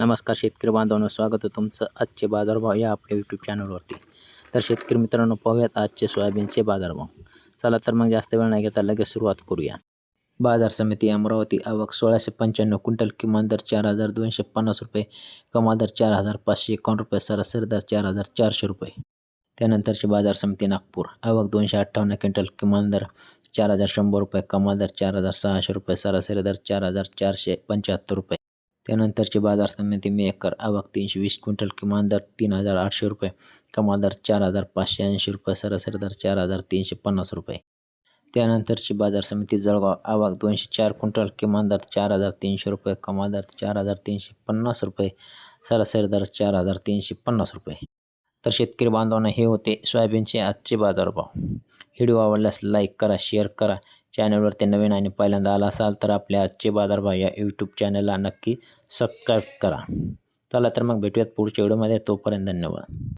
नमस्कार शेतकरी बांधवांनो स्वागत आहे तुमचं आजचे बाजारभाव या आपल्या यूट्यूब चॅनलवरती तर शेतकरी मित्रांनो पाहूयात आजचे सोयाबीनचे बाजारभाव. चला तर मग जास्त वेळ नाही घेता लगेच सुरुवात करूया. बाजार समिती अमरावती आवक सोळाशे पंच्याण्णव क्विंटल किमान दर चार हजार दोनशे पन्नास रुपये कमाल दर चार हजार पाचशे एकावन्न रुपये सरासरी दर चार हजार चारशे रुपये. त्यानंतरची बाजार समिती नागपूर आवक दोनशे अठ्ठावन्न क्विंटल किमान दर चार हजार शंभर रुपये कमाल दर चार हजार सहाशे रुपये सरासरी दर चार हजार चारशे पंच्याहत्तर रुपये. त्यानंतरची बाजार समिती मेकर आवक तीनशे वीस क्विंटल किमान दर तीन हजार आठशे रुपये कमाल दर चार हजार पाचशे ऐंशी रुपये सरासरी दर चार हजार तीनशे पन्नास रुपये. त्यानंतरची बाजार समिती जळगाव आवक दोनशे चार क्विंटल किमान दर चार हजार तीनशे रुपये कमाल दर चार हजार तीनशे पन्नास रुपये सरासरी दर चार हजार तीनशे पन्नास रुपये. तर शेतकरी बांधवांना हे होते. सोयाबीनचे आजचे बाजारभाव. व्हिडिओ आवडल्यास लाईक करा शेअर करा. चॅनलवरती नवीन आणि पहिल्यांदा आला असाल तर आपल्या आजचे बाजारभाव या यूट्यूब चॅनलला नक्की सबस्क्राईब करा. चला तर मग भेटूयात पुढच्या व्हिडिओमध्ये. तोपर्यंत धन्यवाद.